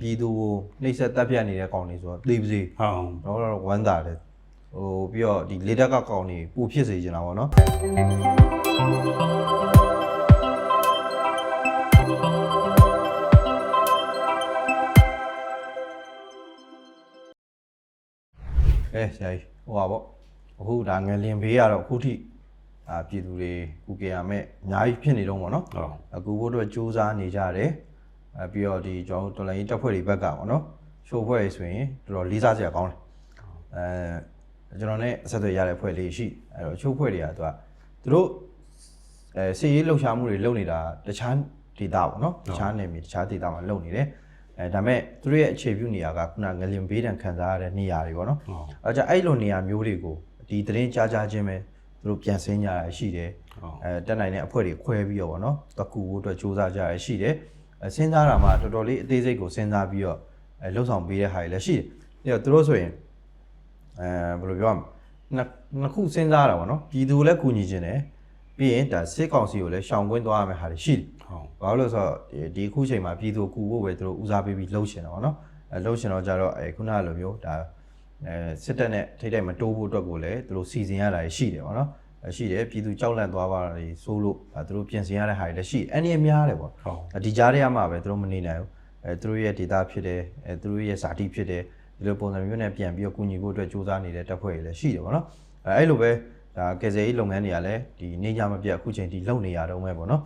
ပြည်သူကိုနှိပ်စက်တပ်ဖြတ်နေတဲ့ကောင်တွေဆိုတော့သိပါစေဟုတ်တော့တော့ဝမ်းသာတယ်ဟိုပြီးတော့ဒီလေတက်ကကောင်တွေပူဖြစ်စေချင်တာပေါ့နော်အဲဆရာကြီးဟိုပါပေါ့အခုဒါငယ်လင်ဘေးကတော့အခုထိအာပြည်သူတွေကုကေရမဲ့အများကြီးဖြစ်နေတော့ပေါ့နော်ဟုတ်အခုဘို့အတွက်စူးစမ်းနေကြတယ် အဲပြီးတော့ဒီကျွန်တော်တို့တော်လိုင်းရေးတပ်ဖွဲ့တွေဘက်ကပေါ့နော်ရှိုးဖွဲ့တွေဆိုရင်တော်တော်လေးစားစရာကောင်းတယ်အဲကျွန်တော်နဲ့အဆက်အသွယ်ရတဲ့ဖွဲ့လေးရှိအဲတော့ရှိုးဖွဲ့တွေကသူကသူတို့အဲစီရေးလှုပ်ရှားမှုတွေလုပ်နေတာတခြားဒေသပေါ့နော်တခြားနယ်မြေတခြားဒေသမှာလုပ်နေတယ်အဲဒါမဲ့သူတို့ရဲ့အခြေပြုနေရာကခုနငလင်ဘေးတံခံစားရတဲ့နေရာတွေပေါ့နော်ဟုတ်အဲကြင့်အဲ့လိုနေရာမျိုးတွေကိုဒီသတင်းကြားကြားချင်းပဲသူတို့ပြန်ဆင်းကြရရှိတယ်ဟုတ်အဲတက်နိုင်တဲ့အဖွဲ့တွေခွဲပြီးတော့ဗောနော်တကူဖို့အတွက်စူးစမ်းကြရရှိတယ်အဲ စဉ်းစားတာမှတော်တော်လေးအသေးစိတ်ကိုစဉ်းစားပြီးတော့အဲလှုပ်ဆောင်ပေးတဲ့ဟာတွေလည်းရှိတယ်အဲတော့သူတို့ဆိုရင်အဲဘယ်လိုပြောရမလဲနှစ်နှစ်ခုစဉ်းစားတာဗောနော်ပြည်သူလည်းကူညီခြင်းတယ်ပြီးရင်ဒါစစ်ကောင်စီကိုလည်းရှောင်ကွင်းသွားရမယ့်ဟာတွေရှိတယ်ဟုတ်ဘာလို့လဲဆိုတော့ဒီဒီအခုချိန်မှာပြည်သူကူဖို့ပဲသူတို့ဦးစားပေးပြီးလှုပ်ရှင်တာဗောနော်အဲလှုပ်ရှင်တော့ကြတော့အဲခုနကလိုမျိုးဒါအဲစစ်တပ်နဲ့ထိတ်တိုက်မတိုးဖို့အတွက်ကိုလည်းသူတို့စီစဉ်ရတာရှိတယ်ဗောနော်အဲ ရှိတယ်ပြည်သူကြောက်လန့်သွားပါတွေစိုးလို့အဲသူတို့ပြင်ဆင်ရတဲ့ဟာတွေလည်းရှိတယ်အဲ့ဒီအများတယ်ဗောဟုတ်အဒီကြားထဲမှာပဲသူတို့မနေနိုင်ဘူးအဲသူတို့ရဲ့ data ဖြစ်တယ်အဲသူတို့ရဲ့ဇာတိဖြစ်တယ်ဒီလိုပုံစံမျိုးနဲ့ပြန်ပြီးတော့ကူညီဖို့အတွက်စူးစမ်းနေတဲ့တပ်ဖွဲ့တွေလည်းရှိတယ်ဗောနော်အဲအဲ့လိုပဲဒါကယ်ဆယ်ရေးလုပ်ငန်းတွေကလည်းဒီနေကြမပြတ်အခုချိန်ထိလုပ်နေရတော့မယ်ဗောနော်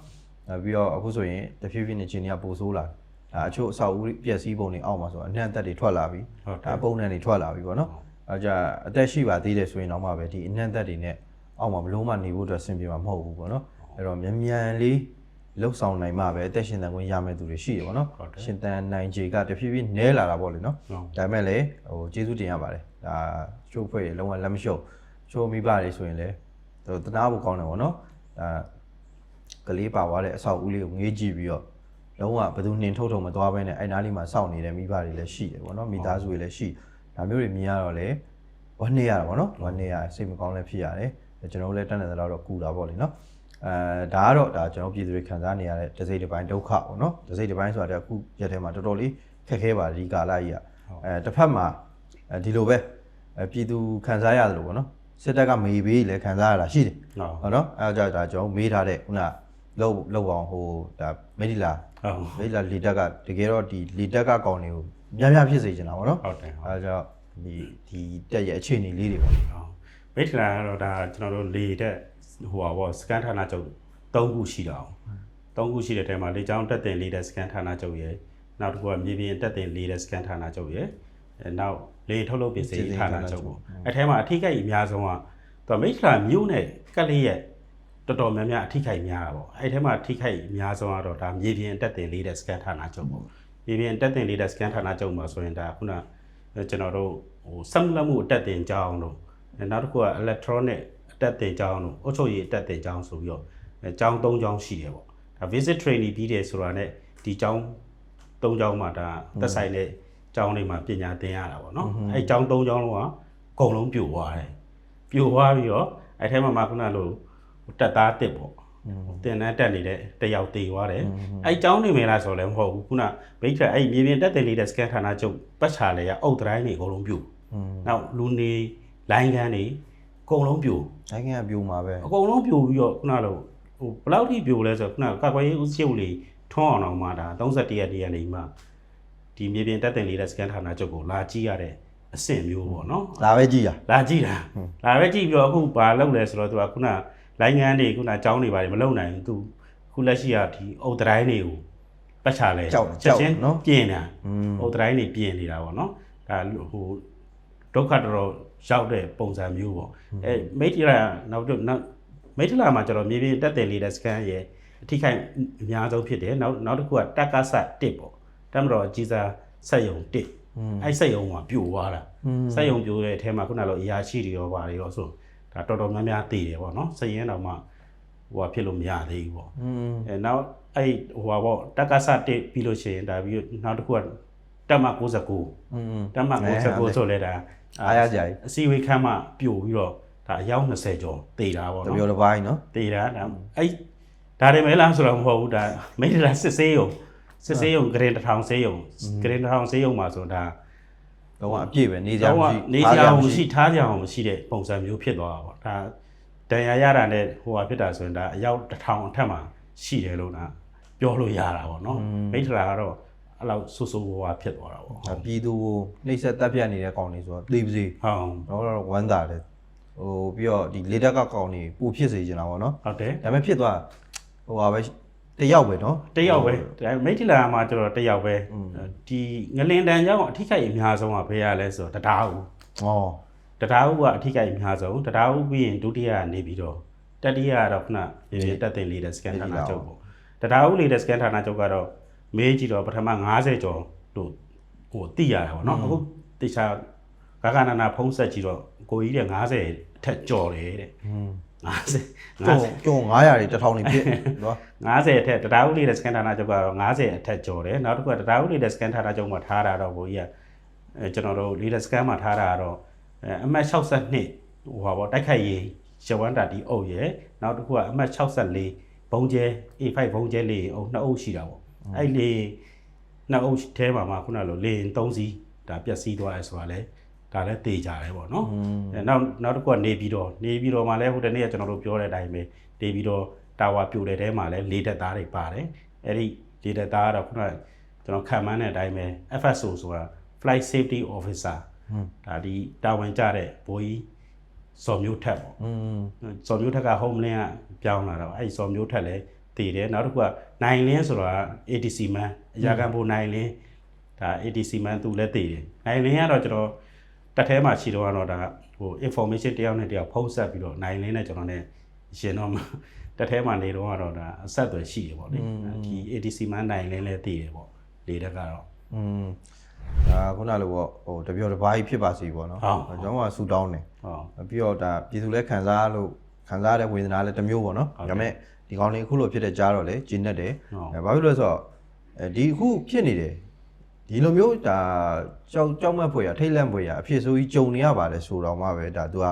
အဲပြီးတော့အခုဆိုရင်တဖြည်းဖြည်းနဲ့ချင်းတွေကပိုဆိုးလာတယ်ဒါအချို့အဆောက်အဦပျက်စီးပုံတွေအောက်မှာဆိုတော့အနှံ့အသက်တွေထွက်လာပြီဟုတ်တယ်ဒါပုံနှံတွေထွက်လာပြီပေါ့နော်အဲကြအသက်ရှိပါသေးတယ်ဆိုရင်တော့မှပဲဒီအနှံ့အသက်တွေနဲ့ အောက်မှာဘလို့မှနေဖို့အတွက်ဆင်ပြေမှာမဟုတ်ဘူးပေါ့နော်အဲ့တော့မြန်မြန်လေးလှုပ်ဆောင်နိုင်မှပဲအသက်ရှင်သန်ခွင့်ရမယ့်သူတွေရှိတယ်ပေါ့နော်ဟုတ်တယ်ရှင်သန်နိုင်ခြေကတဖြည်းဖြည်းနည်းလာတာပေါ့လေနော်ဟုတ်ဒါပေမဲ့လည်းဟိုကျေးဇူးတင်ရပါတယ်ဒါချိုးဖွဲ့တွေလုံးဝလက်မလျှော့ချိုးမိပါတယ်ဆိုရင်လည်းသူတနာဖို့ကောင်းတယ်ပေါ့နော်ဒါကလေးပါသွားတဲ့အဆောက်အဦလေးကိုငေးကြည့်ပြီးတော့လုံးဝဘယ်သူနှင်ထုတ်ထုတ်မသွားဘဲနဲ့အဲ့နားလေးမှာစောင့်နေတဲ့မိဘတွေလည်းရှိတယ်ဗောနော်မိသားစုတွေလည်းရှိဒါမျိုးတွေမြင်ရတော့လေဝမ်းနေရတာဗောနော်ဝမ်းနေရစိတ်မကောင်းလည်းဖြစ်ရတယ် ကျွန်တော်တို့လည်းတန်းတဲ့တော့တော့ကူတာဗောလေနော်အဲဒါကတော့ဒါကျွန်တော်ပြည်သူတွေခံစားနေရတဲ့တစ်စိတ်တစ်ပိုင်းဒုက္ခဗောနော်တစ်စိတ်တစ်ပိုင်းဆိုတာတည်းအခုရက်ထဲမှာတော်တော်လေးခက်ခဲပါတယ်ဒီကာလကြီးကအဲတစ်ဖက်မှာအဲဒီလိုပဲအဲပြည်သူခံစားရတယ်လို့ဗောနော်စစ်တပ်ကမေးပေးလည်းခံစားရတာရှိတယ်ဟုတ်ဟုတ်နော်အဲဒါကြောင့်ဒါကျွန်တော်မေးထားတဲ့ခုနလောက်လောက်အောင်ဟိုဒါမေဒီလာဟုတ်မေဒီလာလီတက်ကတကယ်တော့ဒီလီတက်ကကောင်တွေကိုများများဖြစ်စေချင်တာဗောနော်ဟုတ်တယ်ဟုတ်အဲဒါကြောင့်ဒီဒီတက်ရဲ့အခြေအနေလေးတွေပေါ့ဟုတ် မိထလာကတော့ဒါကျွန်တော်တို့လေတဲ့ဟိုပါဘောစကန်ဌာနချုပ်၃ခုရှိတာအောင်၃ခုရှိတဲ့ထဲမှာလေချောင်းတက်တင်လေးတဲ့စကန်ဌာနချုပ်ရယ်နောက်တစ်ခုကမြေပြင်တက်တင်လေးတဲ့စကန်ဌာနချုပ်ရယ်အဲနောက်လေထုတ်လုပ်ပစ္စည်းဌာနချုပ်ပေါ့အဲထဲမှာအထိကိတ်အများဆုံးကသူမိထလာမြို့နဲ့ကက်လေးရဲ့တော်တော်များများအထိကိတ်များတာပေါ့အဲထဲမှာအထိကိတ်အများဆုံးကတော့ဒါမြေပြင်တက်တင်လေးတဲ့စကန်ဌာနချုပ်ပေါ့မြေပြင်တက်တင်လေးတဲ့စကန်ဌာနချုပ်မှာဆိုရင်ဒါခုနကကျွန်တော်တို့ဟိုစက်လက်မှုအတက်တင်ကြောင်းတို့အဲ နောက်တစ်ခုက electronic အတက်တင်ကြောင်းတို့အုပ်ချုပ်ရေးအတက်တင်ကြောင်းဆိုပြီးတော့အဲကြောင်း၃ကြောင်းရှိတယ်ပေါ့ဒါ visit training ပြီးတယ်ဆိုတာ ਨੇ ဒီကြောင်း၃ကြောင်းမှာဒါသက်ဆိုင်တဲ့ကြောင်းတွေမှာပညာသင်ရတာပေါ့နော်အဲကြောင်း၃ကြောင်းလုံးကအကုန်လုံးပြိုသွားတယ်ပြိုသွားပြီးတော့အဲထဲမှာမှခုနလိုတက်သားတစ်ပေါ့တင်တန်းတက်နေတဲ့တယောက်တည်သွားတယ်အဲကြောင်းနေမလားဆိုလည်းမဟုတ်ဘူးခုနဘိတ်ထက်အဲမြေပြင်တက်တင်လေးတဲ့ scan ဌာနချုပ်ပတ်ချာလေကအုတ်တိုင်းတွေအကုန်လုံးပြို อืม နောက်လူနေ လိုင်းကန်းတွေအကုန်လုံးပြိုနိုင်ငံကပြိုမှာပဲအကုန်လုံးပြိုပြီးတော့ခုနလိုဟိုဘယ်လောက်ထိပြိုလဲဆိုတော့ခုနကကွယ်ရေးဦးချုပ်လေးထွန်းအောင်အောင်မှာဒါ31ရက်တရက်နေမှာဒီမြေပြင်တက်တင်လေးတဲ့စကန်ဌာနချုပ်ကိုလာကြည့်ရတဲ့အဆင့်မျိုးပေါ့နော်လာပဲကြည့်ရလာကြည့်တာလာပဲကြည့်ပြီးတော့အခုဘာလုပ်လဲဆိုတော့သူကခုနလိုင်းငန်းတွေခုနအကြောင်းတွေပါတယ်မလုပ်နိုင်ဘူးသူခုလက်ရှိကဒီအုတ်တိုင်းတွေကိုပတ်ချလဲကြောက်ကြောက်နော်ပြင်တာอืมဟိုတိုင်းနေပြင်နေတာပေါ့နော်ဒါဟိုဒုက္ခတော်တော် ရောက်တဲ့ပုံစံမျိုးပေါ့အဲမိတ်ထီလာနောက်တော့မိတ်ထီလာမှာကျွန်တော်မြေပြင်တက်တယ်လေတဲ့စကန်ရဲ့အထိခိုက်အများဆုံးဖြစ်တယ်နောက်နောက်တစ်ခုကတက်ကဆတ်တစ်ပေါ့တမတော်ကြီးစားဆက်ယုံတစ်အဲ့ဆက်ယုံကပြိုသွားတာဆက်ယုံပြိုတဲ့အထဲမှာခုနလိုအရာရှိတွေရောပါတွေရောဆိုဒါတော်တော်များများတည်တယ်ပေါ့နော်စရင်တော့မှဟိုဟာဖြစ်လို့မရသေးဘူးပေါ့အဲနောက်အဲ့ဟိုဟာပေါ့တက်ကဆတ်တစ်ပြီးလို့ရှိရင်ဒါပြီးနောက်တစ်ခုကတမ69อืมတမ69ဆိုလဲတာ အားရကြကြီးအစီဝေးခန်းမှပြိုပြီးတော့ဒါအယောက်20ကျော်တည်တာပေါ့တနော်ပြောတစ်ပိုင်းနော်တည်တာဒါအဲ့ဒါတွေမဲလားဆိုတော့မဟုတ်ဘူးဒါမိတ်လာစစ်ဆေးရုံစစ်ဆေးရုံဂရင်တစ်ထောင်ဆေးရုံဂရင်တစ်ထောင်ဆေးရုံမှာဆိုတော့ဒါတော့အပြည့်ပဲနေကြတော့မရှိနေကြအောင်မရှိထားကြအောင်မရှိတဲ့ပုံစံမျိုးဖြစ်သွားတာပေါ့ဒါတန်ရာရတာနဲ့ဟိုဟာဖြစ်တာဆိုရင်ဒါအယောက်တစ်ထောင်အထက်မှာရှိတယ်လို့နာပြောလို့ရတာပေါ့နော်မိထရာကတော့ အဲ့လောက်ဆူဆူဝါးဖြစ်သွားတာပေါ့ဒါပြည်သူကိုနှိမ့်ဆက်တက်ပြတ်နေတဲ့ကောင်တွေဆိုတော့သိပါစေဟုတ်တော့တော့ဝမ်းသာတယ်ဟိုပြီးတော့ဒီလေတက်ကကောင်တွေပူဖြစ်စေချင်တာပေါ့နော်ဟုတ်တယ်ဒါပေမဲ့ဖြစ်သွားဟိုဟာပဲတယောက်ပဲနော်တယောက်ပဲဒါမိထရာမှာကျတော့တယောက်ပဲဒီငလင်တန်ကြောင့်အထိခိုက်အများဆုံးကဘယ်ရလဲဆိုတော့တရားဦးဩတရားဦးကအထိကိအများဆုံးတရားဦးပြီးရင်ဒုတိယကနေပြီးတော့တတိယကတော့ခုနရေရေတက်တင်လေးတဲ့ scan ဌာနချုပ်ပေါ့တရားဦးလေးတဲ့ scan ဌာနချုပ်ကတော့ မေးကြည့်တော့ပထမ90ကျော်လို့ဟိုတိရတာပေါ့နော်အခုတိချာဂဂနာနာဖုံးဆက်ကြည့်တော့ကိုကြီးတဲ့90အထက်ကျော်တယ်တဲ့อืม90ကျော်ကျော်900တွေ1000တွေဖြစ်နော်90အထက်တရားဦးလေးတဲ့ scan ဌာနချုပ်ကတော့90အထက်ကျော်တယ်နောက်တစ်ခုကတရားဦးလေးတဲ့ scan ဌာနချုပ်မှာထားတာတော့ကိုကြီးကအဲကျွန်တော်တို့လေးတဲ့ scan မှာထားတာကတော့အဲအမှတ်62ဟိုပါပေါ့တိုက်ခိုက်ရေးရဝန္တာတီအုပ်ရယ်နောက်တစ်ခုကအမှတ်64ဘုံကျဲ A5 ဘုံကျဲလေးအုပ်နှစ်အုပ်ရှိတာပေါ့ အဲ့လေးနှစ်အုပ်ထဲမှာမှခုနလိုလေရင်3စီးဒါပျက်စီးသွားရဲဆိုတာလေဒါလည်းတေကြတယ်ပေါ့နော်အဲနောက်နောက်တစ်ခုကနေပြီးတော့နေပြီးတော့မှလည်းဟိုတနေ့ကကျွန်တော်တို့ပြောတဲ့အတိုင်းပဲနေပြီးတော့တာဝါပြိုတဲ့ထဲမှာလည်းလေတက်သားတွေပါတယ်အဲ့ဒီလေတက်သားကတော့ခုနကကျွန်တော်ခံမှန်းတဲ့အတိုင်းပဲ FSO ဆိုတာ Flight Safety Officer ဒါဒီတာဝန်ကြတဲ့ဘိုးကြီးစော်မျိုးထက်ပေါ့อืมစော်မျိုးထက်က home link ကပြောင်းလာတော့အဲ့ဒီစော်မျိုးထက်လည်းတည်တယ်နောက်တစ်ခုက နိုင်လင်းဆိုတာ ATC man အရာခံဖို့နိုင်လင်းဒါ ATC man သူလည်းတည်တယ်နိုင်လင်းကတော့ကျွန်တော်တက်ထဲမှာရှိတော့ကတော့ဒါဟို information တယောက်နဲ့တယောက်ဖုံးဆက်ပြီးတော့နိုင်လင်းနဲ့ကျွန်တော် ਨੇ ရှင်တော့တက်ထဲမှာနေတော့ကတော့ဒါအဆက်အသွယ်ရှိတယ်ပေါ့လေဒီ ATC man နိုင်လင်းလည်းတည်တယ်ပေါ့လေတက်ကတော့ อืมဒါခုနလိုပေါ့ဟိုတပြောတစ်ပါးကြီးဖြစ်ပါစေပေါ့နော် ဟုတ် ကျွန်တော်ကဆူတောင်းတယ် ဟုတ် ပြီးတော့ဒါပြည်သူလည်းခံစားလို့ခံစားရတဲ့ဝေဒနာလည်းတစ်မျိုးပေါ့နော် ဟုတ် ဒါပေမဲ့ ဒီကောင်လေးအခုလိုဖြစ်တဲ့ကြားတော့လေဂျင်းနဲ့တယ်ဟုတ်အဲဘာဖြစ်လို့လဲဆိုတော့အဲဒီအခုဖြစ်နေတယ်ဒီလိုမျိုးဒါကြောက်ကြောက်မက်ဖွယ်ရထိတ်လန့်ဖွယ်ရအဖြစ်ဆိုကြီးကြုံနေရပါတယ်ဆိုတော့မှပဲဒါ तू က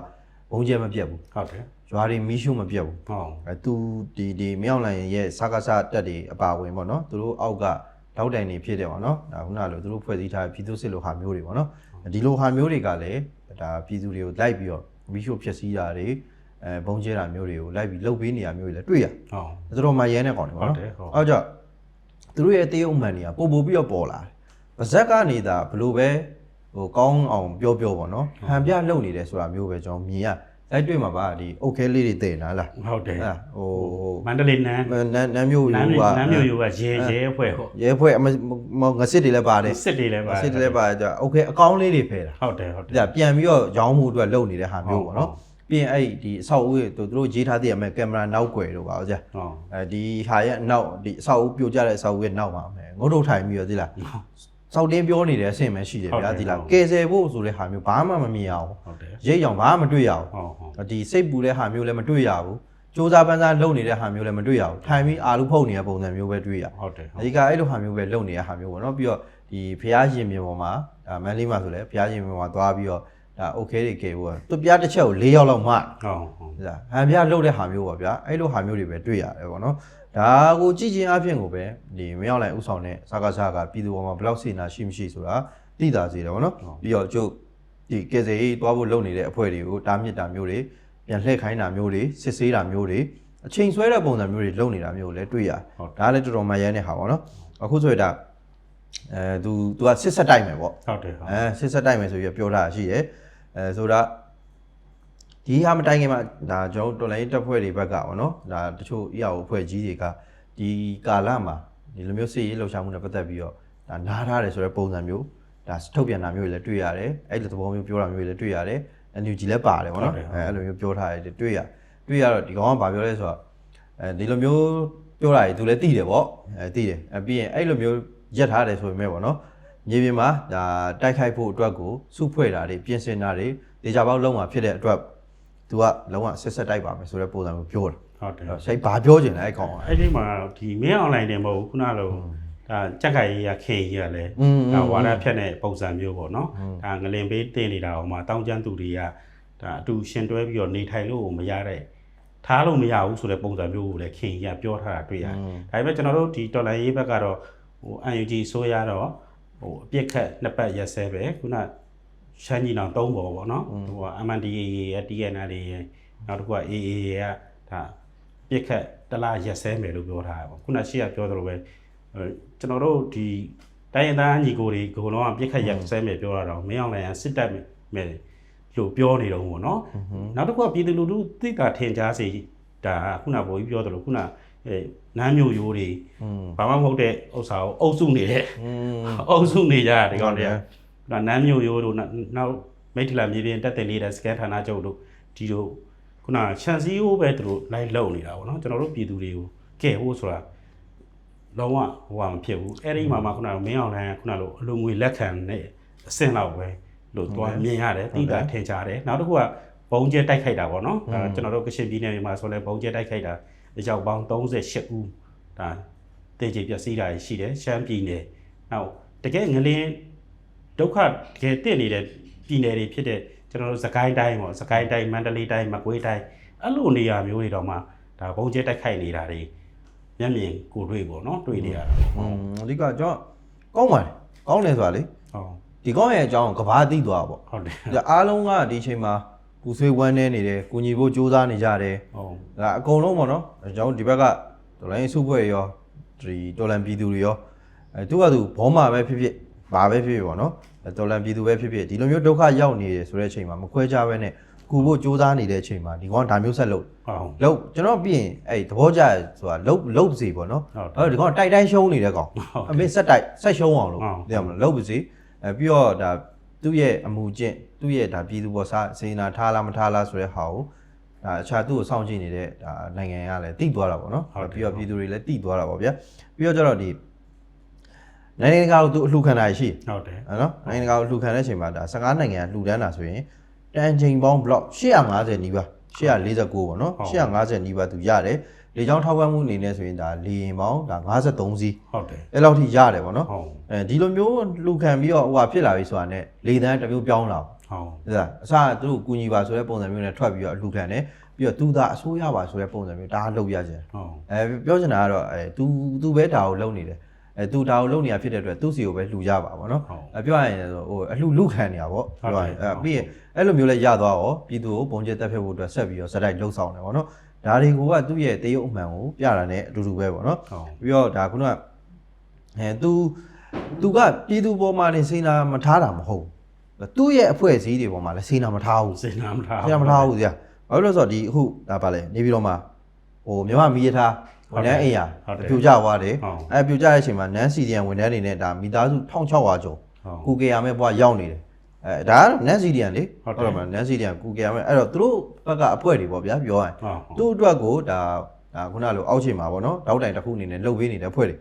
ဘုံကျဲမပြတ်ဘူးဟုတ်တယ်ရွာတွေမီးရှို့မပြတ်ဘူးဟုတ်အဲ तू ဒီဒီမြောက်လိုင်ရဲ့စကားစတက်တွေအပါဝင်ပေါ့နော်သူတို့အောက်ကတောက်တိုင်တွေဖြစ်တယ်ပေါ့နော်ဒါခုနလိုသူတို့ဖွဲ့စည်းထားတဲ့ပြည်သူစစ်လိုဟာမျိုးတွေပေါ့နော်ဒီလိုဟာမျိုးတွေကလည်းဒါပြည်သူတွေကိုလိုက်ပြီးတော့မီးရှို့ဖျက်ဆီးတာတွေ အဲဘုံကျဲတာမျိုးတွေကိုလိုက်ပြီးလှုပ်ပေးနေရမျိုးတွေလည်းတွေ့ရဟုတ်တော်တော်မှရဲနေကောင်တွေပေါ့ဟုတ်နော်တယ်ဟုတ်အဲ့ကြောင့်သူတို့ရဲ့တေးဥမှန်တွေကပို့ပို့ပြီးတော့ပေါ်လာတယ်ပါဇက်ကနေသာဘလို့ပဲဟိုကောင်းအောင်ပြောပြောပေါ့နော်ဟန်ပြလှုပ်နေတယ်ဆိုတာမျိုးပဲကျွန်တော်မြင်ရလိုက်တွေ့မှာပါဒီအုတ်ခဲလေးတွေတည်လားလားဟုတ်တယ်အဲ့ဟိုဟိုမန္တလေးနန်းနန်းနန်းမျိုးနန်းယူမျိုးကနန်းမျိုးယူကရဲရဲအဖွဲ့ဟုတ်ရဲဖွဲ့အမမငစစ်တွေလည်းပါတယ်စစ်တွေလည်းပါစစ်တွေလည်းပါတယ်ကြာအုတ်ခဲအကောင်းလေးတွေဖယ်တာဟုတ်တယ်ဟုတ်တယ်ဒါပြန်ပြီးတော့ရောင်းမှုအတွက်လုပ်နေတဲ့ဟာမျိုးပေါ့ဟုတ်နော် ပြီးရင်အဲ့ဒီအဆောက်အဦတွေသူတို့ရေးထားတဲ့မဲ့ကင်မရာနောက်ွယ်တို့ပါဦးကြာဟုတ်အဲဒီဟာရဲ့အနောက်ဒီအဆောက်အဦပြိုကျတဲ့အဆောက်အဦရဲ့နောက်မှာမယ်ငုတ်ထုတ်ထိုင်ပြီးတော့ဒီလားစောက်တင်းပြောနေတဲ့အဆင့်ပဲရှိတယ်ဗျာဒီလားကယ်ဆယ်ဖို့ဆိုတဲ့ဟာမျိုးဘာမှမမြင်အောင်ဟုတ်တယ်ရိတ်အောင်ဘာမှမတွေ့ရအောင်ဟုတ်ဟုတ်ဒီစိတ်ပူတဲ့ဟာမျိုးလည်းမတွေ့ရဘူးစူးစမ်းပန်းစားလုပ်နေတဲ့ဟာမျိုးလည်းမတွေ့ရဘူးထိုင်ပြီးအာလူဖုတ်နေတဲ့ပုံစံမျိုးပဲတွေ့ရဟုတ်တယ်အဓိကအဲ့လိုဟာမျိုးပဲလုပ်နေတဲ့ဟာမျိုးပေါ့နော်ပြီးတော့ဒီဖျားရှင်မြေပေါ်မှာဒါမန်လေးမှာဆိုလဲဖျားရှင်မြေပေါ်မှာသွားပြီးတော့ ဒါโอเคတွေကယ်ဖို့သူပြားတစ်ချက်ကို၄ရောက်လောက်မှ ဟုတ်ဟုတ် ဟုတ်လားဟန်ပြလှုပ်တဲ့ဟာမျိုးပါဗျာအဲ့လိုဟာမျိုးတွေပဲတွေ့ရတယ်ပေါ့နော်ဒါကိုကြည့်ချင်းအဖြစ်ကိုပဲဒီမရောက်လိုက်ဥဆောင်တဲ့စကားစားကပြည်သူပေါ်မှာဘယ်လောက်စေနာရှိမရှိဆိုတာသိတာစီတယ်ပေါ့နော်ပြီးတော့ကျုပ်ဒီကယ်ဆယ်ရေးတွားဖို့လုပ်နေတဲ့အဖွဲ့တွေကိုတားမြစ်တာမျိုးတွေပြန်လှည့်ခိုင်းတာမျိုးတွေစစ်ဆေးတာမျိုးတွေအချိန်ဆွဲတဲ့ပုံစံမျိုးတွေလုပ်နေတာမျိုးကိုလည်းတွေ့ရဒါလည်းတော်တော်မှရမ်းတဲ့ဟာပေါ့နော်အခုဆိုရတာအဲ तू तू ကစစ်ဆက်တိုက်မယ်ပေါ့ ဟုတ်တယ်ဟုတ် အဲစစ်ဆက်တိုက်မယ်ဆိုပြီးပြောတာရှိတယ် အဲဆိုတော့ဒီဟာမတိုင်ခင်မှာဒါကျွန်တော်တို့တော်လိုင်းတပ်ဖွဲ့တွေဘက်ကပေါ့နော်ဒါတချို့အရာအဖွဲ့ကြီးတွေကဒီကာလမှာဒီလိုမျိုးစစ်ရေးလှုပ်ရှားမှုနဲ့ပတ်သက်ပြီးတော့ဒါနားထားတယ်ဆိုတဲ့ပုံစံမျိုးဒါထုတ်ပြန်တာမျိုးတွေလည်းတွေ့ရတယ်အဲ့လိုသဘောမျိုးပြောတာမျိုးတွေလည်းတွေ့ရတယ် NUG လည်းပါတယ်ပေါ့နော်အဲအဲ့လိုမျိုးပြောထားတယ်တွေ့ရတွေ့ရတော့ဒီကောင်ကဘာပြောလဲဆိုတော့အဲဒီလိုမျိုးပြောတာကြီးသူလည်းသိတယ်ပေါ့အဲသိတယ်အဲပြီးရင်အဲ့လိုမျိုးရက်ထားတယ်ဆိုပေမဲ့ပေါ့နော် မြေပြင်မှာဒါတိုက်ခိုက်ဖို့အတွက်ကိုစုဖွဲ့တာတွေပြင်ဆင်တာတွေဒေကြပေါက်လုံးမှာဖြစ်တဲ့အတွက်သူကလုံးဝဆက်ဆက်တိုက်ပါမယ်ဆိုတဲ့ပုံစံမျိုးပြောတာဟုတ်တယ်အဲ့တော့စိတ်ဘာပြောချင်လဲအဲ့ကောင်ကအဲ့ဒီမှာဒီမင်းအွန်လိုင်းတင်မဟုတ်ဘူးခုနလိုဒါကြက်ခိုင်ကြီးကခင်ကြီးကလည်းอืมဒါဝါဒဖြတ်တဲ့ပုံစံမျိုးပေါ့နော်ဒါငလင်ပေးတင်နေတာဟိုမှာတောင်းကျမ်းသူတွေကဒါအတူရှင်တွဲပြီးတော့နေထိုင်လို့မရတဲ့ထားလို့မရဘူးဆိုတဲ့ပုံစံမျိုးကိုလည်းခင်ကြီးကပြောထားတာတွေ့ရတယ်ဒါပေမဲ့ကျွန်တော်တို့ဒီတော်လိုင်းရေးဘက်ကတော့ဟဟို UNG ဆိုရတော့ ဟိုအပြစ်ခတ်နှစ်ပတ်ရက်စဲပဲခုနရှမ်းကြီးနောင်၃ပေါ်ပေါ့နော်ဟိုက MNDAA ရဲ့ TNL ရဲ့နောက်တစ်ခုက AA ရဲ့ကဒါပြစ်ခတ်တစ်လားရက်စဲမယ်လို့ပြောထားတယ်ပေါ့ခုနရှေ့ကပြောသလိုပဲအဲကျွန်တော်တို့ဒီတိုင်းရင်းသားညီကိုတွေကိုယ်လုံးကပြစ်ခတ်ရက်စဲမယ်ပြောရတော့မင်းအောင်လည်းစစ်တပ်မယ်လို့ပြောနေတော့ပေါ့နော်နောက်တစ်ခုကပြည်သူလူထုသိတာထင်ရှားစေဒါခုနဘိုးကြီးပြောသလိုခုန အဲနမ်းမျိုးရိုးတွေဘာမှမဟုတ်တဲ့ဥစ္စာကိုအုပ်စုနေတဲ့အုပ်စုနေကြတာဒီကောင်တွေကနမ်းမျိုးရိုးတို့နောက်မိထလာမြေပြင်တက်တယ်လေးတဲ့စကန်ဌာနချုပ်တို့ဒီတို့ခုနချန်စီယိုးပဲသူတို့လိုက်လုံနေတာပေါ့နော်ကျွန်တော်တို့ပြည်သူတွေကိုကဲဟိုးဆိုတာလုံးဝဟိုဟာမဖြစ်ဘူးအဲ့ဒီမှာမှခုနကမင်းအောင်လိုင်းကခုနလိုအလိုငွေလက်ခံနဲ့အဆင့်လောက်ပဲလို့သွားမြင်ရတယ်တိတာထင်ရှားတယ်နောက်တစ်ခုကဘုံကျဲတိုက်ခိုက်တာပေါ့နော်ကျွန်တော်တို့ကရှင်ပြည်နယ်မှာဆိုလဲဘုံကျဲတိုက်ခိုက်တာ အကြောက်ပေါင်း38ဦးဒါတေချေပြစီးတာရှိတယ်ရှမ်းပြည်နယ်နောက်တကယ်ငလင်းဒုက္ခတကယ်တင့်နေတဲ့ပြည်နယ်တွေဖြစ်တဲ့ကျွန်တော်တို့စကိုင်းတိုင်းပေါ့စကိုင်းတိုင်းမန္တလေးတိုင်းမကွေးတိုင်းအဲ့လိုနေရာမျိုးတွေတော့မှဒါဘုံကျဲတိုက်ခိုက်နေတာတွေမျက်မြင်ကိုယ်တွေ့ပေါ့နော်တွေ့နေရတာอืมအဓိကကျွန်တော်ကောင်းပါတယ်ကောင်းတယ်ဆိုတာလေဟုတ်ဒီကောင်းရဲ့အကြောင်းကိုကဘာသိသွားပါဟုတ်တယ်ပေါ့ဒါအားလုံးကဒီအချိန်မှာ ပူဆွေးဝမ်းနေနေတယ်ကုညီဖို့ကြိုးစားနေကြတယ်ဟုတ်ဒါအကုန်လုံးပေါ့နော်ကျွန်တော်ဒီဘက်ကဒေါ်လာရင်းစုဖွဲ့ရောဒီဒေါ်လာပြည်သူတွေရောအဲသူကသူဘောမှာပဲဖြစ်ဖြစ်ဘာပဲဖြစ်ဖြစ်ပေါ့နော်အဲဒေါ်လာပြည်သူပဲဖြစ်ဖြစ်ဒီလိုမျိုးဒုက္ခရောက်နေတယ်ဆိုတဲ့အချိန်မှာမခွဲခြားပဲနဲ့ကူဖို့ကြိုးစားနေတဲ့အချိန်မှာဒီကောင်ကဒါမျိုးဆက်လုပ်ဟုတ်လုံးကျွန်တော်ပြီးရင်အဲ့သဘောကျတယ်ဆိုတာလုံးလုံးစီပေါ့နော်ဟုတ်တယ်အဲ့ဒီကောင်တိုက်တိုင်းရှုံးနေတဲ့ကောင်ဟုတ်အမေဆက်တိုက်ဆက်ရှုံးအောင်လို့ဟုတ်သိရမလားလုံးပါစီအဲပြီးတော့ဒါ သူ့ရဲ့အမှုကျင့်သူ့ရဲ့ဒါပြည်သူပေါ်စားစေနာထားလားမထားလားဆိုတဲ့ဟာကိုဒါအခြားသူ့ကိုစောင့်ကြည့်နေတဲ့ဒါနိုင်ငံကလည်းတိသွားတာပေါ့နော်ဟုတ်တယ်ပြီးတော့ပြည်သူတွေလည်းတိသွားတာပေါ့ဗျာပြီးတော့ကျတော့ဒီနိုင်ငံတကာကိုသူအလှူခံတာရှိတယ်ဟုတ်တယ်အဲ့နော်နိုင်ငံတကာကိုလှူခံတဲ့အချိန်မှာဒါ15နိုင်ငံလှူဒန်းတာဆိုရင်တန်ချိန်ပေါင်း block 850နီးပါး849ပေါ့နော်850နီးပါးသူရတယ် လေကြောင်းထောက်ပံ့မှုအနေနဲ့ဆိုရင်ဒါလေရင်ပေါင်းဒါ53စီးဟုတ်တယ်အဲ့လောက်ထိရတယ်ပေါ့နော်ဟုတ်အဲဒီလိုမျိုးလူခံပြီးတော့ဟိုဟာဖြစ်လာပြီဆိုတာနဲ့လေတန်းတစ်မျိုးပြောင်းလာဟုတ်အဲ့ဒါအစသူတို့ကူညီပါဆိုတဲ့ပုံစံမျိုးနဲ့ထွက်ပြီးတော့လူခံတယ်ပြီးတော့သူသာအစိုးရပါဆိုတဲ့ပုံစံမျိုးဒါလုပ်ရကြတယ်ဟုတ်အဲပြောချင်တာကတော့အဲသူသူပဲဒါကိုလုပ်နေတယ်အဲသူဒါကိုလုပ်နေတာဖြစ်တဲ့အတွက်သူ့စီကိုပဲလှူကြပါဗောနော်အပြောရရင်ဟိုအလှလူခံနေတာဗောပြောရရင်အဲပြီးရင်အဲ့လိုမျိုးလဲရသွားရောပြည်သူကိုပုံကျက်တက်ဖြစ်ဖို့အတွက်ဆက်ပြီးတော့စတိုက်လှုပ်ဆောင်တယ်ဗောနော် ဒါတွေကကသူ့ရဲ့တရုပ်အမှန်ကိုပြတာ ਨੇ အတူတူပဲဗောနော် ဟုတ် ပြီးတော့ဒါခုနကအဲ तू तू ကပြည်သူပေါ်မှာနေစိနာမထားတာမဟုတ်ဘူးသူ့ရဲ့အဖွဲ့အစည်းတွေပေါ်မှာလည်းစိနာမထားဘူး စေနာမထား ဆရာမထားဘူးဆရာဘာလို့လဲဆိုတော့ဒီအခုဒါပါလဲနေပြီးတော့မှဟိုမြမမီးရထားဝန်ထမ်းအိမ်ယာ ဟုတ်တယ် ပြိုကျသွားတယ် ဟုတ် အဲပြိုကျတဲ့အချိန်မှာနန်းစီဒီယန်ဝန်ထမ်းတွေနဲ့ဒါမိသားစု1600ကျော် ဟုတ် ကုကေယာမဲ့ဘွားရောက်နေတယ် အဲဒါကတော့နန်းစီဒီယန်လေဟုတ်တယ်မလားနန်းစီဒီယန်ကုကေယာမဲ့အဲ့တော့သူတို့ဘက်ကအဖွဲ့တွေပေါ့ဗျာပြောရရင်ဟုတ်သူ့အတွက်ကိုဒါဒါခုနလိုအောက်ချိန်မှာပေါ့နော်တောက်တိုင်တစ်ခုအနေနဲ့လှုပ်ပေးနေတဲ့အဖွဲ့တွေ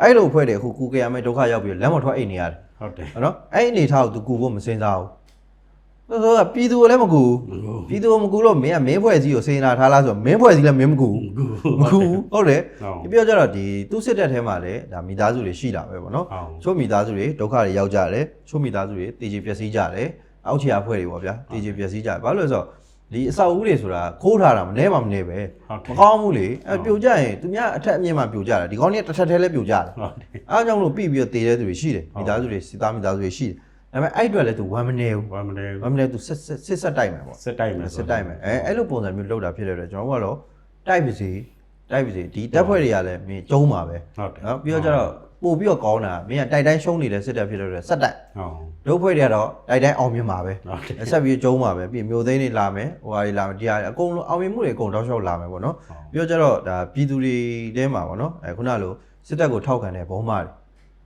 အဲ့လိုအဖွဲ့တွေအခုကုကေယာမဲ့ဒုက္ခရောက်ပြီးလမ်းမထွက်အိမ်နေရတယ်ဟုတ်တယ်ဟုတ်နော်အဲ့ဒီအနေထားကိုသူကူဖို့မစင်စားဘူး ဆိုတော့ပြည်သူကိုလည်းမကူဘူးပြည်သူကိုမကူလို့မင်းကမင်းဖွဲ့စည်းကိုစေနာထားလားဆိုတော့မင်းဖွဲ့စည်းလည်းမင်းမကူဘူးမကူဘူးဟုတ်တယ်ဟုတ်ဒီပြောကြတော့ဒီသူ့စစ်တပ်ထဲမှာလည်းဒါမိသားစုတွေရှိတာပဲပေါ့နော်ဟုတ်ချို့မိသားစုတွေဒုက္ခတွေရောက်ကြတယ်ချို့မိသားစုတွေတေချေပျက်စီးကြတယ်အောက်ခြေအဖွဲ့တွေပေါ့ဗျာတေချေပျက်စီးကြတယ်ဘာလို့လဲဆိုတော့ဒီအဆောက်အဦတွေဆိုတာခိုးထားတာမလဲမှမနေပဲဟုတ်တယ်မကောင်းဘူးလေအဲပြိုကျရင်သူများအထက်အမြင့်မှပြိုကျတယ်ဒီကောင်းကြီးတစ်ထပ်ထဲလည်းပြိုကျတယ်ဟုတ်တယ်အားကြောင့်လို့ပြီးပြီးတော့တည်တဲ့သူတွေရှိတယ်ဟုတ်မိသားစုတွေစစ်သားမိသားစုတွေရှိတယ် ဒါပေမဲ့အဲ့အတွက်လည်းသူဝမ်းမနေဘူးဘာမလဲဝမ်းမနေသူစစ်စစ်စစ်ဆက်တိုက်မယ်ပေါ့စစ်တိုက်မယ်စစ်တိုက်မယ်အဲအဲ့လိုပုံစံမျိုးလုပ်တာဖြစ်တဲ့အတွက်ကျွန်တော်တို့ကတော့တိုက်ပါစေတိုက်ပါစေဒီတက်ဖွဲ့တွေကလည်းမင်းကျုံးပါပဲဟုတ်တယ်နော်ပြီးတော့ကျတော့ပို့ပြီးတော့ကောင်းတာမင်းကတိုက်တိုင်းရှုံးနေတဲ့စစ်တပ်ဖြစ်တဲ့အတွက်ဆက်တိုက် ဟုတ် ဒုဖွဲ့တွေကတော့တိုက်တိုင်းအောင်မြင်ပါပဲဟုတ်တယ်ဆက်ပြီးကျုံးပါပဲပြီးရင်မျိုးသိန်းတွေလာမယ်ဟိုဟာတွေလာမယ်ဒီဟာတွေအကုန်လုံးအောင်မြင်မှုတွေအကုန်တောက်လျှောက်လာမယ်ပေါ့နော်ပြီးတော့ကျတော့ဒါပြည်သူတွေထဲမှာပေါ့နော်အဲခုနလိုစစ်တပ်ကိုထောက်ခံတဲ့ဘုံမာတွေ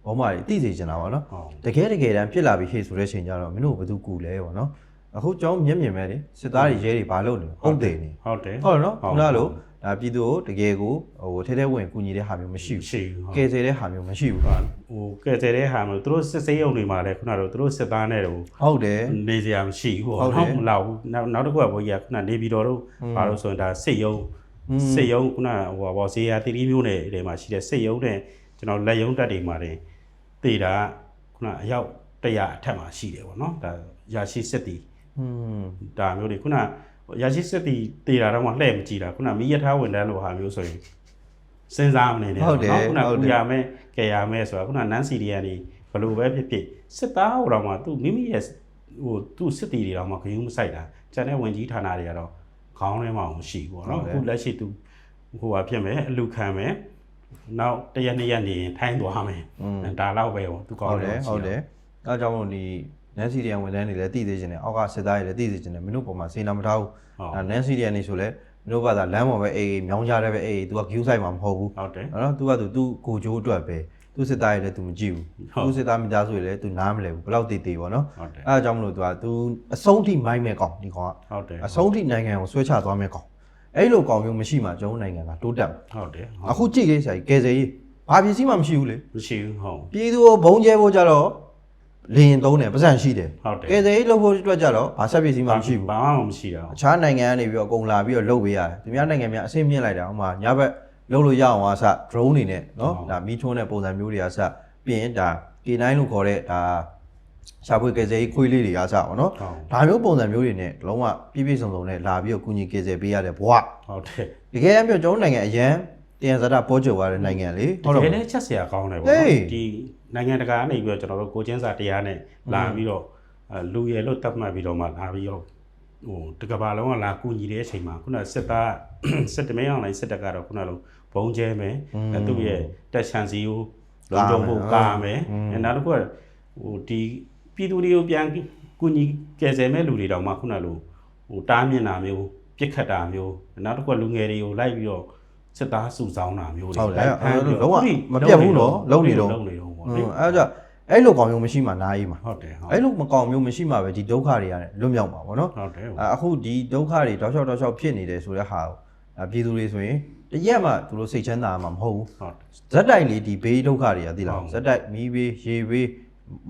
ဘောမတွေသိစေချင်တာပါနော်တကယ်တကယ်တမ်းပြစ်လာပြီးဟေ့ဆိုတဲ့ချိန်ကျတော့မင်းတို့ဘယ်သူကူလဲပေါ့နော်အခုကျောင်းမျက်မြင်ပဲလေစစ်သားတွေရဲတွေဘာလုပ်နေဟုတ်တယ်နေဟုတ်တယ်ဟုတ်တယ်နော်ခုနလိုဒါပြည်သူကိုတကယ်ကိုဟိုထဲထဲဝင်ကူညီတဲ့ဟာမျိုးမရှိဘူးရှိဘူးကယ်ဆယ်တဲ့ဟာမျိုးမရှိဘူးဟိုကယ်ဆယ်တဲ့ဟာမျိုးသူတို့စစ်စေးရုံတွေမှာလည်းခုနတို့သူတို့စစ်သားနဲ့တို့ဟုတ်တယ်နေစရာမရှိဘူးဟုတ်တယ်မလောက်နောက်နောက်တစ်ခုကဘိုးကြီးကခုနနေပြည်တော်တို့ဘာလို့ဆိုရင်ဒါစစ်ရုံစစ်ရုံခုနဟိုဘောဆေးရတိတိမျိုးနဲ့တွေမှာရှိတဲ့စစ်ရုံနဲ့ကျွန်တော်လက်ရုံတက်တွေမှာလည်း တည်တာခုနအယောက်100အထက်မှာရှိတယ်ပေါ့နော်ဒါရာရှိစစ်တီอืมဒါမျိုးတွေခုနရာရှိစစ်တီတည်တာတော့မှလှည့်မကြည့်တာခုနမိရထားဝန်တန်းလိုဟာမျိုးဆိုရင်စဉ်းစားမနေနဲ့ဟုတ်တယ်ခုနဟုတ်ကူတယ်ရမယ်ကကယ်ရမယ်ဆိုတာခုနနန်းစီရီယန်နေဘလို့ပဲဖြစ်ဖြစ်စစ်သားဟိုတော့မှသူမိမိရဲ့ဟိုသူစစ်တီတွေတော့မှဂယုမဆိုင်တာကျန်တဲ့ဝင်ကြီးဌာနတွေကတော့ခေါင်းထဲမှာမရှိဘူးပေါ့နော်အခုလက်ရှိသူဟိုဟာဖြစ်မယ်အလူခံမယ် နောက်တရက်နှစ်ရက်နေရင်ထိုင်းသွားမယ်ဒါတော့ပဲဟိုသူကော ဟု င်း တ်တယ်ဟုတ်တယ်အဲအကြောင်းမို့ဒီနန်စီဒီယန်ဝန်ထမ်းတွေလည်းတည်သေးခြင်းနဲ့အောက်ကစစ်သားတွေလည်းတည်သေးခြင်းနဲ့မင်းတို့ပေါ်မှာစေနာမထားဘူးအဲနန်စီဒီယန်နေဆိုလဲမင်းတို့ကသာလမ်းပေါ်ပဲအေးမြောင်းကြတယ်ပဲအေး तू က queue site မှာမဟုတ်ဘူး ဟုတ်တယ် နော် तू က तू तू ကိုချိုးအတွက်ပဲသူစစ်သားတွေလည်း तू မကြည့် ဟုတ် ဘူးသူစစ်သားမိသားစုတွေလည်း तू နားမလဲဘူးဘယ်လောက်တည်တည်ပေါ့နော် ဟုတ်တယ် အဲအကြောင်းမလို့ तू က तू အဆုံးထိမိုင်းမဲ့ကောင်ဒီကောင်က ဟုတ်တယ် အဆုံးထိနိုင်ငံကိုဆွဲချသွားမဲ့ကောင် အဲ့လိုကောင်မျိုးမရှိမှကျွန်တော်နိုင်ငံကတိုးတက်မှာ ဟုတ်တယ် အခုကြည့်လေးဆရာကြီးကယ်ဆယ်ရေးဘာပစ္စည်းမှမရှိဘူးလေ မရှိဘူးဟုတ် ပြည်သူကိုဘုံကျဲဖို့ကြတော့လေရင်သုံးတယ်ပတ်စံရှိတယ် ဟုတ်တယ် ကယ်ဆယ်ရေးလုပ်ဖို့အတွက်ကြတော့ဘာဆက်ပစ္စည်းမှမရှိဘူး ဘာမှမရှိတာ အခြားနိုင်ငံကနေပြီးတော့အကုန်လာပြီးတော့လုပ်ပေးရတယ်သူများနိုင်ငံများအဆင့်မြင့်လိုက်တာဟိုမှာညဘက်လုပ်လို့ရအောင်အစ drone တွေနဲ့เนาะဒါမီးထွန်းတဲ့ပုံစံမျိုးတွေအစပြီးရင်ဒါ K9 လို့ခေါ်တဲ့ဒါ ရှာဖွေကယ်ဆယ်ရေးခွေးလေးတွေအစပေါ့နော်ဟုတ်ဒါမျိုးပုံစံမျိုးတွေနဲ့လုံးဝပြည့်ပြည့်စုံစုံနဲ့လာပြီးတော့ကုညီကယ်ဆယ်ပေးရတဲ့ဘဝဟုတ်တယ်တကယ်အမျိုးကျွန်တော်တို့နိုင်ငံအရန်တရားစတာပေါ်ကျော်သွားတဲ့နိုင်ငံလေဟုတ်ဟုတ်တယ်တော့လည်းချက်စရာကောင်းတယ်ပေါ့ဟေးနော်ဒီနိုင်ငံတကာကနေပြီးတော့ကျွန်တော်တို့ကိုချင်းစာတရားနဲ့လာပြီးတော့အဲလူရယ်လို့တတ်မှတ်ပြီးတော့မှလာပြီးတော့ဟိုတကဘာလုံးကလာကူညီတဲ့အချိန်မှာခုနစစ်သားစစ်တမင်းအောင်လိုက်စစ်တပ်ကတော့ခုနလုံးဘုံကျဲမယ်အဲသူ့ရဲ့တက်ချန်စီကိုလုံးလုံးဖို့ကာမယ်အဲနောက်တစ်ခုကဟိုဒီ ပြည်သူတွေကိုပြန်ကူညီကယ်ဆယ်မဲ့လူတွေတောင်မှခုနလိုဟိုတားမြင်တာမျိုးပြစ်ခတ်တာမျိုးနောက်တစ်ခုကလူငယ်တွေကိုလိုက်ပြီးတော့စစ်သားစုဆောင်းတာမျိုးတွေဟုတ်တယ်လိုက်ဖမ်းပြီးတော့လုံးဝမပြတ်ဘူးနော်လုံးနေတော့လုံးနေတော့ပေါ့อืလေมအဲ့ဒါကြောင့်အဲ့လိုကောင်မျိုးမရှိမှနားရေးမှာဟုတ်တယ်ဟုတ်အဲ့လိုမကောင်မျိုးမရှိမှပဲဒီဒုက္ခတွေရတယ်လွတ်မြောက်မှာပေါ့နော်ဟုတ်တယ်ဟုတ်အအခုဒီဒုက္ခတွေတောက်လျှောက်တောက်လျှောက်ဖြစ်နေတယ်ဆိုတဲ့ဟာကိုအပြည်သူတွေဆိုရင်တရက်မှသူတို့စိတ်ချမ်းသာမှာမဟုတ်ဘူးဟုတ်တယ်ဇက်တိုက်လေးဒီဘေးဒုက္ခတွေကသိလားဟုတ်ဇက်တိုက်မီးဘေးရေဘေး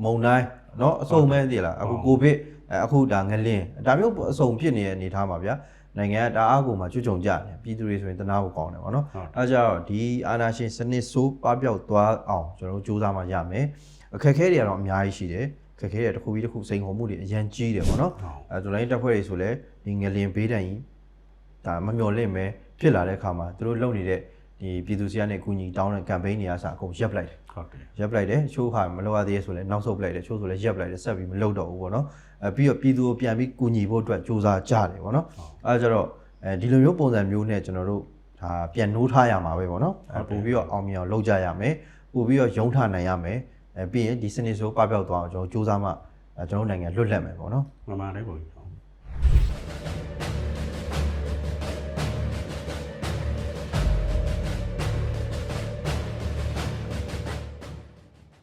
မုန်တိုင်း เนาะအစုံပဲသိလားအခု ဟုတ် ကိုဗစ်အဲအခုဒါငလင်းဒါမျိုးအစုံဖြစ်နေတဲ့အနေအထားမှာဗျာနိုင်ငံကတအားကိုမှကျွတ်ကြုံကြတယ်ပြည်သူတွေဆိုရင်တနာဖို့ကောင်းတယ်ဗောနော် ဟုတ် အဲကြတော့ဒီအာနာရှင်စနစ်ဆိုးပပျောက်သွားအောင်ကျွန်တော်တို့စူးစမ်းမှရမယ်အခက်အခဲတွေကတော့အများကြီးရှိတယ်အခက်အခဲတွေတစ်ခုပြီးတစ်ခုစိန်ခေါ်မှုတွေအရန်ကြီးတယ်ဗောနော် ဟုတ် အဲဒလိုင်းတက်ဖွဲ့တွေဆိုလဲဒီငလင်ဘေးတန်ကြီးဒါမမျော်လင့်ပဲဖြစ်လာတဲ့အခါမှာသူတို့လုပ်နေတဲ့ ဒီပြည်သူစရနဲ့အကူအညီတောင်းတဲ့ campaign တွေအားစအကုန်ရပ်ပလိုက်တယ်ဟုတ်တယ်ရပ်ပလိုက်တယ်ချိုးခါမလုပ်ရသေးရဆိုလဲနောက်ဆုတ်ပလိုက်တယ်ချိုးဆိုလဲရပ်ပလိုက်တယ်ဆက်ပြီးမလုပ်တော့ဘူးပေါ့နော်အဲပြီးတော့ပြည်သူကိုပြန်ပြီးကူညီဖို့အတွက်စူးစမ်းကြတယ်ပေါ့နော်အဲဒါကြတော့အဲဒီလိုမျိုးပုံစံမျိုးနဲ့ကျွန်တော်တို့ဒါပြန်နှိုးထားရမှာပဲပေါ့နော်အဲပို့ပြီးတော့အောင်မြင်အောင်လုပ်ကြရမယ်ပို့ပြီးတော့ရုံးထနိုင်ရမယ်အဲပြီးရင်ဒီစနစ်ဆိုးပပျောက်သွားအောင်ကျွန်တော်စူးစမ်းမှအဲကျွန်တော်တို့နိုင်ငံလွတ်လပ်မယ်ပေါ့နော်မမလေးပေါ့ဟုတ်